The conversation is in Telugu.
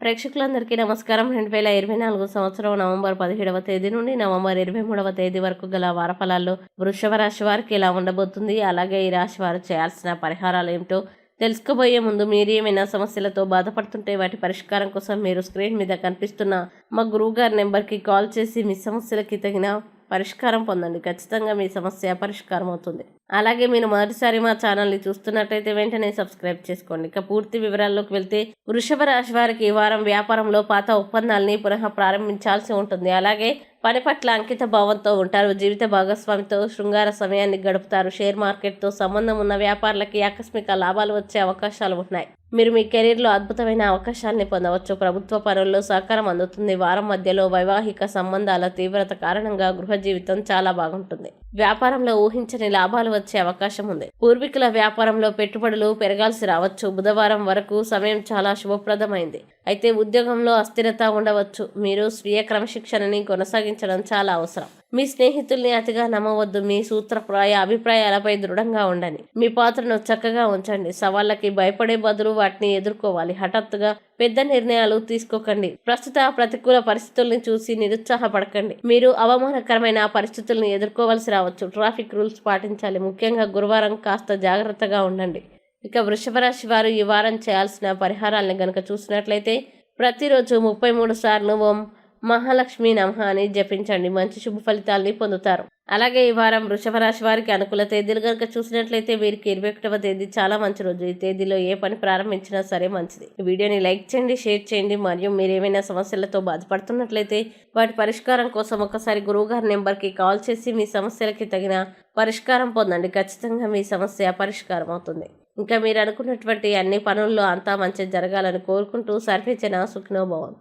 ప్రేక్షకులందరికీ నమస్కారం. రెండు వేల ఇరవై నాలుగు సంవత్సరం నవంబర్ పదిహేడవ తేదీ నుండి నవంబర్ ఇరవై మూడవ తేదీ వరకు గల వారఫలాల్లో వృషభ రాశి వారికి ఎలా ఉండబోతుంది అలాగే ఈ రాశి వారు చేయాల్సిన పరిహారాలు ఏమిటో తెలుసుకోబోయే ముందు మీరు ఏమైనా సమస్యలతో బాధపడుతుంటే వాటి పరిష్కారం కోసం మీరు స్క్రీన్ మీద కనిపిస్తున్న మా గురువు గారి నెంబర్కి కాల్ చేసి మీ సమస్యలకి తగిన పరిష్కారం పొందండి. ఖచ్చితంగా మీ సమస్య పరిష్కారం అవుతుంది. అలాగే మీరు మొదటిసారి మా ఛానల్ని చూస్తున్నట్టయితే వెంటనే సబ్స్క్రైబ్ చేసుకోండి. ఇక పూర్తి వివరాల్లోకి వెళ్తే వృషభ రాశి వారికి ఈ వారం వ్యాపారంలో పాత ఒప్పందాలని పునః ప్రారంభించాల్సి ఉంటుంది. అలాగే పని పట్ల అంకిత భావంతో ఉంటారు. జీవిత భాగస్వామితో శృంగార సమయాన్ని గడుపుతారు. షేర్ మార్కెట్తో సంబంధం ఉన్న వ్యాపారులకి ఆకస్మిక లాభాలు వచ్చే అవకాశాలు ఉన్నాయి మీరు మీ కెరీర్లో అద్భుతమైన అవకాశాన్ని పొందవచ్చు. ప్రభుత్వ పనుల్లో సహకారం అందుతుంది. వారం మధ్యలో వైవాహిక సంబంధాల తీవ్రత కారణంగా గృహ జీవితం చాలా బాగుంటుంది. వ్యాపారంలో ఊహించని లాభాలు వచ్చే అవకాశం ఉంది. పూర్వీకుల వ్యాపారంలో పెట్టుబడులు పెరగాల్సి రావచ్చు. బుధవారం వరకు సమయం చాలా శుభప్రదమైంది. అయితే ఉద్యోగంలో అస్థిరత ఉండవచ్చు. మీరు స్వీయ క్రమశిక్షణని కొనసాగించడం చాలా అవసరం. మీ స్నేహితుల్ని అతిగా నమ్మవద్దు. మీ సూత్రప్రాయ అభిప్రాయాలపై దృఢంగా ఉండండి. మీ పాత్రను చక్కగా ఉంచండి. సవాళ్ళకి భయపడే బదులు వాటిని ఎదుర్కోవాలి. హఠాత్తుగా పెద్ద నిర్ణయాలు తీసుకోకండి. ప్రస్తుత ప్రతికూల పరిస్థితుల్ని చూసి నిరుత్సాహపడకండి. మీరు అవమానకరమైన పరిస్థితుల్ని ఎదుర్కోవాల్సి రావచ్చు. ట్రాఫిక్ రూల్స్ పాటించాలి. ముఖ్యంగా గురువారం కాస్త జాగ్రత్తగా ఉండండి. ఇక వృషభ రాశి వారు ఈ వారం చేయాల్సిన పరిహారాలను గనక చూసినట్లయితే ప్రతిరోజు ముప్పై మూడు సార్లు ఓం మహాలక్ష్మి నమః అని జపించండి. మంచి శుభ ఫలితాల్ని పొందుతారు. అలాగే ఈ వారం వృషభ రాశి వారికి అనుకూల తేదీలు కనుక చూసినట్లయితే వీరికి ఇరవై ఒకటవ తేదీ చాలా మంచి రోజు. ఈ తేదీలో ఏ పని ప్రారంభించినా సరే మంచిది. ఈ వీడియోని లైక్ చేయండి షేర్ చేయండి మరియు మీరు ఏమైనా సమస్యలతో బాధపడుతున్నట్లయితే వాటి పరిష్కారం కోసం ఒకసారి గురువుగారి నెంబర్కి కాల్ చేసి మీ సమస్యలకి తగిన పరిష్కారం పొందండి. ఖచ్చితంగా మీ సమస్య పరిష్కారం అవుతుంది. ఇంకా మీరు అనుకున్నటువంటి అన్ని పనుల్లో అంతా మంచి జరగాలని కోరుకుంటూ సర్పించిన సుఖనోభవంతు